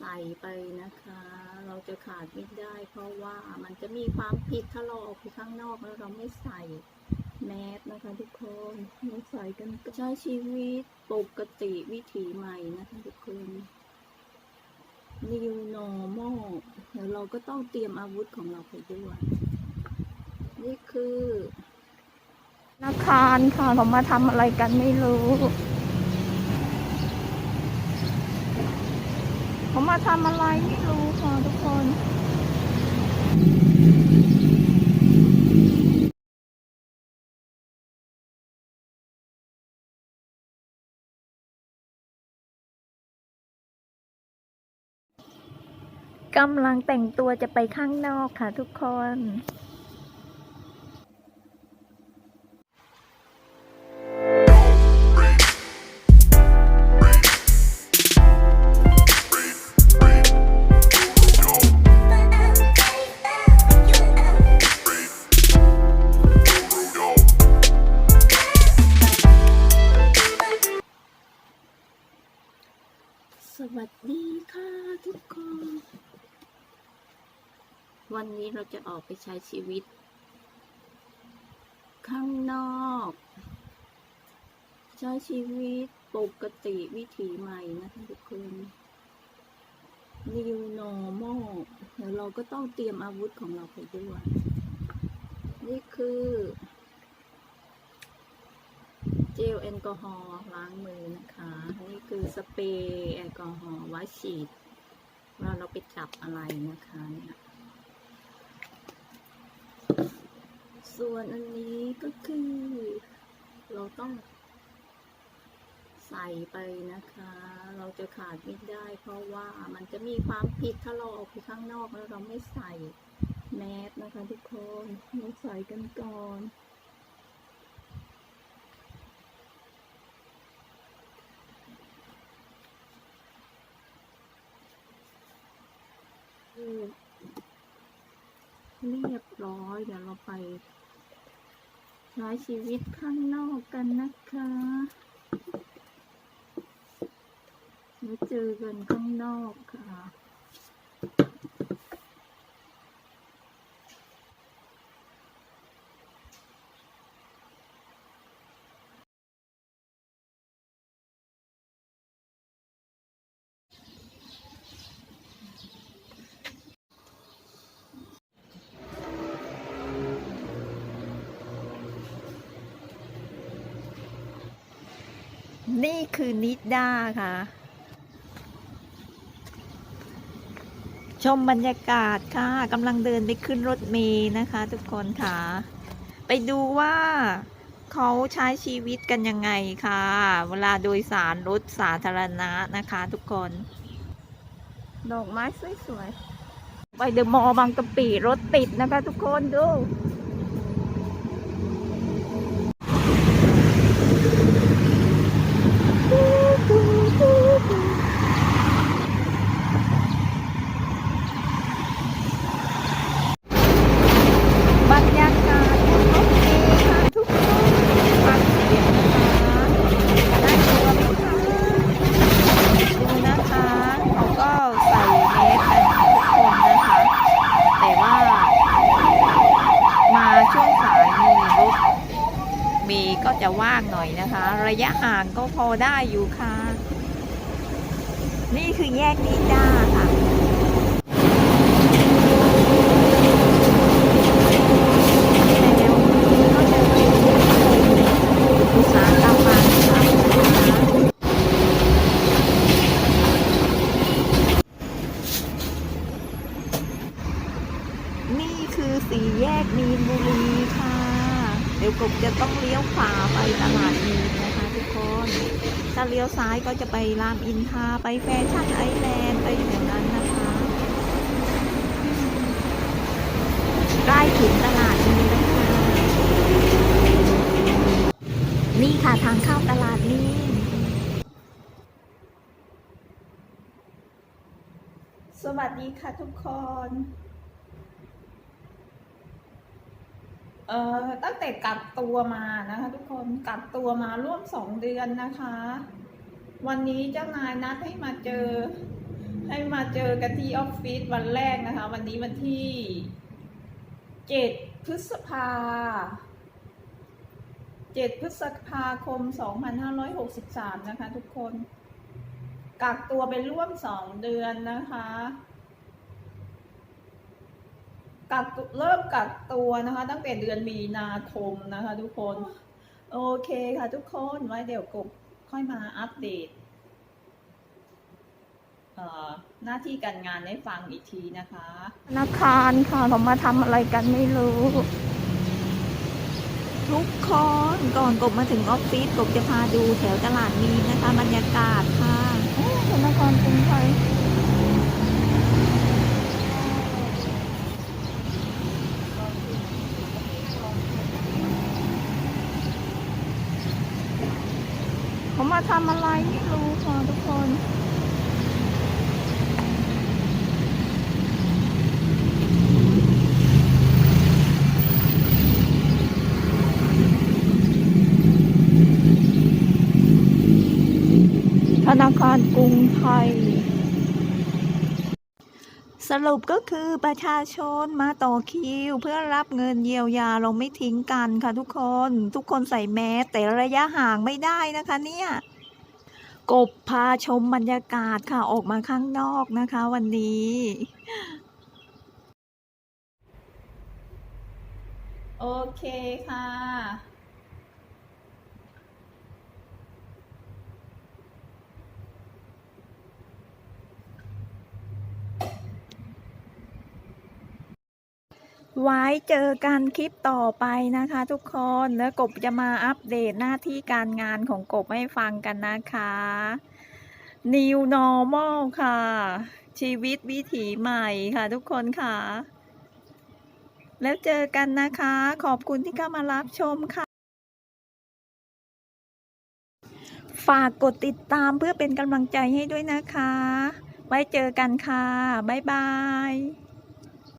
ใส่ไปนะคะ เราจะขาดไม่ได้ เพราะว่ามันจะมีความผิดถ้าเราออกไปข้างนอกแล้วเราไม่ใส่แมสนะคะทุกคนเราใส่กันก็ใช้ชีวิตปกติวิถีใหม่นะคะทุกคน New normal เดี๋ยวเราก็ต้องเตรียมอาวุธของเราไปด้วย นี่คือธนาคารค่ะ เรามาทำอะไรกันไม่รู้ เขามาทำอะไรไม่รู้ค่ะทุกคนกำลังแต่งตัวจะไปข้างนอกค่ะทุกคน วัสดีค่ะทุกคน วันนี้เราจะออกไปใช้ชีวิต ข้างนอก ใช้ชีวิตปกติวิถีใหม่นะคะทุกคน New normal เดี๋ยวเราก็ต้องเตรียมอาวุธของเราไปด้วย นี่คือ เจลแอลกอฮอล์ล้างมือนะคะ นี่คือสเปรย์แอลกอฮอล์ไว้ฉีดเวลาเราไปจับอะไรนะคะเนี่ยส่วนอันนี้ก็คือ เราต้องใส่ไปนะคะ เราจะขาดไม่ได้ เพราะว่ามันจะมีความผิดถ้าเราออกไปข้างนอกแล้วเราไม่ใส่แมสนะคะทุกคนเราใส่กันก่อน เรียบร้อย เดี๋ยวเราไปใช้ชีวิตข้างนอกกันนะคะแล้วเจอกันข้างนอกค่ะ นี่คือนิดาค่ะ ชมบรรยากาศค่ะกำลังเดินไปขึ้นรถเมล์นะคะ ทุกคนค่ะ ไปดูว่าเขาใช้ชีวิตกันยังไงค่ะ เวลาโดยสารรถสาธารณะนะคะทุกคน ดอกไม้สวยๆ ไปเดอะมอลล์บางกะปิรถติดนะคะทุกคนดู บรรยากาศบนรถเมล์ค่ะทุกคนฟังเสียงนะคะน่ากลัวไหมคะดูนะคะเขาก็ใส่เมสกันทุกคนนะคะ แต่ว่า มาช่วงสายมีรถเมย์ ก็จะว่างหน่อยนะคะ ระยะห่างก็พอได้อยู่ค่ะ นี่คือแยกนิด้าค่ะแล้วก็จะเป็นอุตสาหกรรมมาค่ะนี่คือสี่แยกมีนบุรีค่ะ เดี๋ยวกบจะต้องเลี้ยวขวาไปตลาดมีนนะคะทุกคน ถ้าเลี้ยวซ้ายก็จะไปรามอินทราไปแฟชั่นไอแลนด์ไปอย่างนั้นนะคะใกล้ถึงตลาดนี้แล้วค่ะนี่ค่ะทางเข้าตลาดนี้สวัสดีค่ะทุกคน เอ่อตั้งแต่กักตัวมานะคะ ทุกคนกักตัวมาร่วมสองเดือนนะคะ วันนี้เจ้านายนัดให้มาเจอ ให้มาเจอกันที่ออฟฟิศวันแรกนะคะ วันนี้วันที่เจ็ดพฤษภาเจ็ดพฤษภาคมสองพันห้าร้อยหกสิบสามนะคะ ทุกคน กักตัวไปร่วมสองเดือนนะคะ กักตัวเริ่มกักตัวนะคะ ตั้งแต่เดือนมีนาคมนะคะ ทุกคน โอเคค่ะทุกคนไว้เดี๋ยวกบค่อยมาอัปเดตเอ่อหน้าที่การงานให้ฟังอีกทีนะคะธนาคารค่ะเรามาทำอะไรกันไม่รู้ ทุกคนก่อนกบมาถึงออฟฟิศกบจะพาดูแถวตลาดมีนนะคะ บรรยากาศค่ะโอ้ธนาคารกรุงไทย มาทำอะไรไม่รู้ค่ะทุกคนธนาคารกรุงไทย สรุปก็คือประชาชนมาต่อคิว เพื่อรับเงินเยียวยาเราไม่ทิ้งกันค่ะทุกคน ทุกคนใส่แมสแต่ระยะห่างไม่ได้นะคะเนี่ย กบพาชมบรรยากาศค่ะออกมาข้างนอกนะคะวันนี้ โอเคค่ะ ไว้เจอกันคลิปต่อไปนะคะทุกคนแล้วกบจะมาอัปเดตหน้าที่การงานของกบให้ฟังกันนะคะ New Normal ค่ะ ชีวิตวิถีใหม่ค่ะทุกคนค่ะ แล้วเจอกันนะคะ ขอบคุณที่เข้ามารับชมค่ะฝากกดติดตามเพื่อเป็นกำลังใจให้ด้วยนะคะ ไว้เจอกันค่ะ บ๊ายบาย